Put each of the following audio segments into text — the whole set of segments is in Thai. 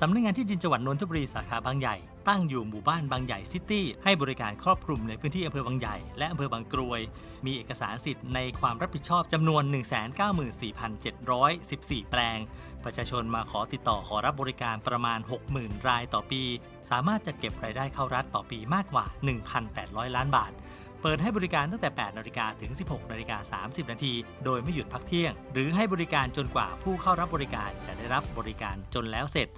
สำนักงานที่ดินจังหวัดนนทบุรีสาขาบางใหญ่ ตั้งอยู่หมู่บ้านบางใหญ่ซิตี้ให้บริการครอบคลุมในพื้นที่อำเภอบางใหญ่ และอำเภอบางกรวย มีเอกสารสิทธิ์ในความรับผิดชอบจำนวน 194,714 แปลง ประชาชนมาขอติดต่อขอรับบริการประมาณ 60,000 รายต่อปี สามารถจัดเก็บรายได้เข้ารัฐต่อปีมากกว่า 1,800 ล้านบาทเปิดให้บริการตั้งแต่ 8 นาฬิกาถึง 16 นาฬิกา 30 นาที โดยไม่หยุดพักเที่ยง หรือให้บริการจนกว่าผู้เข้ารับบริการจะได้รับบริการจนแล้วเสร็จ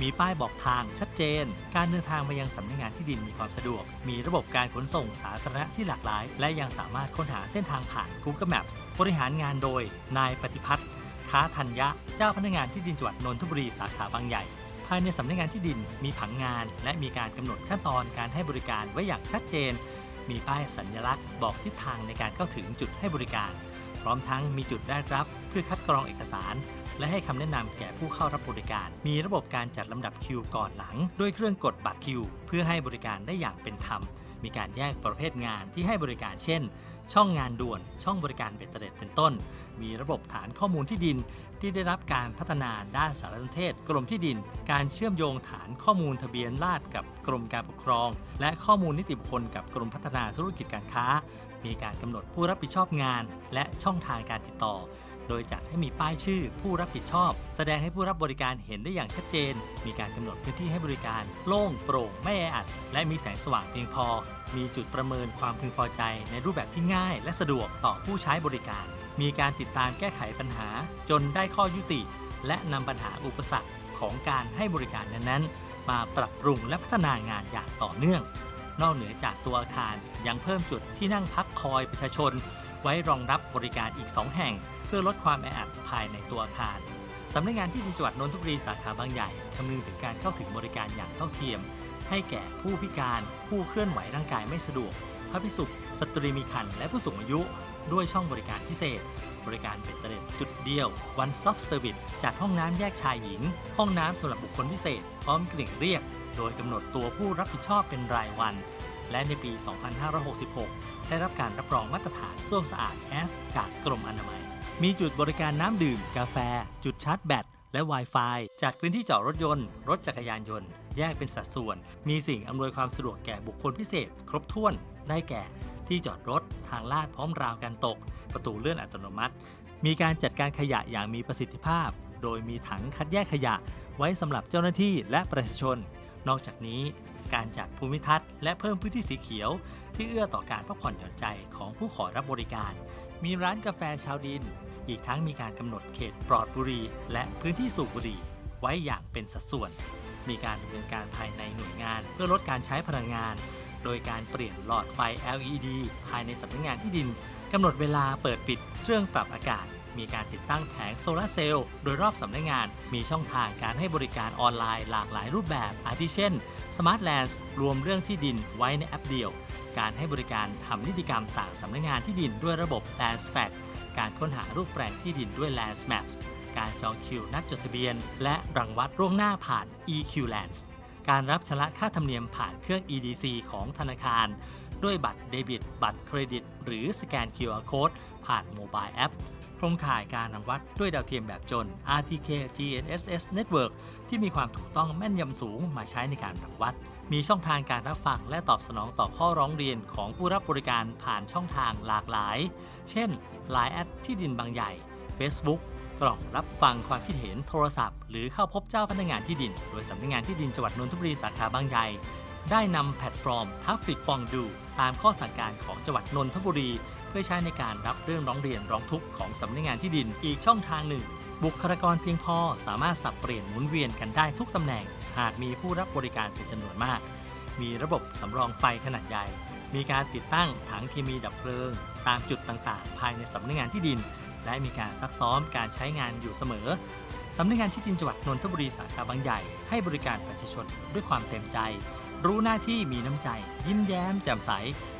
มีป้ายบอกทางชัดเจน การเดินทางมายังสำนักงานที่ดินมีความสะดวก มีระบบการขนส่งสาธารณะที่หลากหลาย และยังสามารถค้นหาเส้นทางผ่าน Google Maps บริหารงานโดย นายปฏิพัฒน์ค้าธัญญะ เจ้าพนักงานที่ดินจังหวัดนนทบุรีสาขาบางใหญ่ ภายในสำนักงานที่ดินมีผังงาน และมีการกำหนดขั้นตอนการให้บริการไว้อย่างชัดเจน มีป้ายสัญลักษณ์ บอกทิศทางในการเข้าถึงจุดให้บริการ พร้อมทั้งมีจุดแรกรับ เพื่อคัดกรองเอกสาร และให้คำแนะนำแก่ผู้เข้ารับบริการ มีระบบการจัดลำดับคิวก่อนหลัง ด้วยเครื่องกดบัตรคิว เพื่อให้บริการได้อย่างเป็นธรรม มีการแยกประเภทงานที่ให้บริการเช่น ช่องงานด่วน ช่องบริการเบ็ดเตล็ดเป็นต้น มีระบบฐานข้อมูลที่ดิน ที่ได้รับการพัฒนาด้านสารสนเทศ กรมที่ดิน การเชื่อมโยงฐานข้อมูลทะเบียนราษฎร์กับกรมการปกครอง และข้อมูลนิติบุคคลกับกรมพัฒนาธุรกิจการค้า มีการกำหนดผู้รับผิดชอบงาน และช่องทางการติดต่อ โดยจัดให้มีป้ายชื่อผู้รับผิดชอบ แสดงให้ผู้รับบริการเห็นได้อย่างชัดเจน มีการกำหนดพื้นที่ให้บริการ โล่งโปร่งไม่แออัด และมีแสงสว่างเพียงพอ มีจุดประเมินความพึงพอใจในรูปแบบที่ง่าย และสะดวกต่อผู้ใช้บริการ มีการติดตามแก้ไขปัญหา จนได้ข้อยุติ และนำปัญหาอุปสรรคของการให้บริการนั้นๆมาปรับปรุงและพัฒนางานอย่างต่อเนื่อง นอกเหนือจากตัวอาคารยังเพิ่มจุดที่นั่งพักคอยประชาชน ไว้รองรับบริการอีก 2 แห่ง เพื่อลดความแออัดภายในตัวอาคารสำนักงานที่ดินจังหวัดนนทบุรีสาขาบางใหญ่คำนึงถึงการเข้าถึงบริการอย่างเท่าเทียม ให้แก่ผู้พิการผู้เคลื่อนไหวร่างกายไม่สะดวกพระพิสุสตรีมีครรภ์และผู้สูงอายุ ด้วยช่องบริการพิเศษ บริการเบ็ดเตล็ดจุดเดียว One Stop Service จัดห้องน้ำแยกชายหญิง ห้องน้ำสำหรับบุคคลพิเศษ พร้อมกลิ่งเรียก โดยกำหนดตัวผู้รับผิดชอบเป็นรายวัน และในปี 2566 ได้รับการรับรองมาตรฐานส้วมสะอาด S จากกรมอนามัย มีจุดบริการน้ำดื่ม กาแฟ จุดชาร์จแบตและ Wi-Fi จัดพื้นที่จอดรถยนต์ รถจักรยานยนต์ แยกเป็นสัดส่วน มีสิ่งอำนวยความสะดวกแก่บุคคลพิเศษ ครบถ้วน ได้แก่ ที่จอดรถ ทางลาดพร้อมราวกันตก ประตูเลื่อนอัตโนมัติ มีการจัดการขยะอย่างมีประสิทธิภาพ โดยมีถังคัดแยกขยะ ไว้สำหรับเจ้าหน้าที่และประชาชน นอกจากนี้การจัดภูมิทัศน์และเพิ่มพื้นที่สีเขียว ที่เอื้อต่อการพักผ่อนหย่อนใจของผู้ขอรับบริการ มีร้านกาแฟชาวดิน อีกทั้งมีการกำหนดเขตปลอดบุหรี่และพื้นที่สูบบุหรี่ไว้อย่างเป็นสัดส่วน มีการดำเนินการภายในหน่วยงาน เพื่อลดการใช้พลังงาน โดยการเปลี่ยนหลอดไฟ LED ภายในสำนักงานที่ดินกำหนดเวลาเปิดปิดเครื่องปรับอากาศ มีการติดตั้งแผงโซลาร์เซลล์โดยรอบสำนักงาน มีช่องทางการให้บริการออนไลน์หลากหลายรูปแบบ อาทิเช่น Smart Lands รวมเรื่องที่ดินไว้ในแอปเดียว การให้บริการทำนิติกรรมต่างสำนักงานที่ดินด้วยระบบ Landsfact การค้นหารูปแปลงที่ดินด้วย Lands Maps การจองคิวนัดจดทะเบียน และรังวัดล่วงหน้าผ่าน EQ Lands การรับชำระค่าธรรมเนียมผ่านเครื่อง EDC ของธนาคาร ด้วยบัตรเดบิต บัตรเครดิต หรือสแกน QR Code ผ่านโมบายแอป โครงข่ายการรังวัดด้วยดาวเทียมแบบจน RTK GNSS Network ที่มีความถูกต้องแม่นยำสูงมาใช้ในการรังวัดมีช่องทางการรับฟังและตอบสนองต่อข้อร้องเรียนของผู้รับบริการผ่านช่องทางหลากหลาย เช่น Line แอดที่ดินบางใหญ่ Facebook กล่องรับฟังความคิดเห็นโทรศัพท์ หรือเข้าพบเจ้าพนักงานที่ดิน โดยสำนักงานที่ดินจังหวัดนนทบุรีสาขาบางใหญ่ได้นำแพลตฟอร์ม t a f f i c f o n d o ตามข้อสั่งการของจังหวัดนนทบุรี เพื่อใช้ในการรับเรื่องร้องเรียนร้องทุกข์ของสำนักงานที่ดินอีกช่องทางหนึ่ง บุคลากรเพียงพอสามารถสับเปลี่ยนหมุนเวียนกันได้ทุกตำแหน่ง หากมีผู้รับบริการเป็นจำนวนมาก มีระบบสำรองไฟขนาดใหญ่ มีการติดตั้งถังเคมีดับเพลิง ตามจุดต่างๆ ภายในสำนักงานที่ดิน และมีการซักซ้อมการใช้งานอยู่เสมอสำนักงานที่ดินจังหวัดนนทบุรีสาขาบางใหญ่ให้บริการประชาชนด้วยความเต็มใจ รู้หน้าที่มีน้ำใจ ยิ้มแย้มแจ่มใส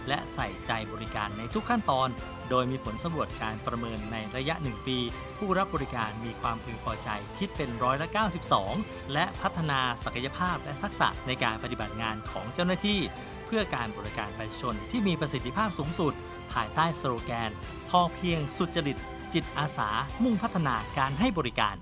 และใส่ใจบริการในทุกขั้นตอน โดยมีผลสำรวจการประเมินในระยะ 1 ปี ผู้รับบริการมีความพึงพอใจคิดเป็นร้อยละ92 และพัฒนาศักยภาพและทักษะในการปฏิบัติงานของเจ้าหน้าที่ เพื่อการบริการประชาชนที่มีประสิทธิภาพสูงสุด ภายใต้สโลแกน พอเพียงสุจริต จิตอาสา มุ่งพัฒนาการให้บริการ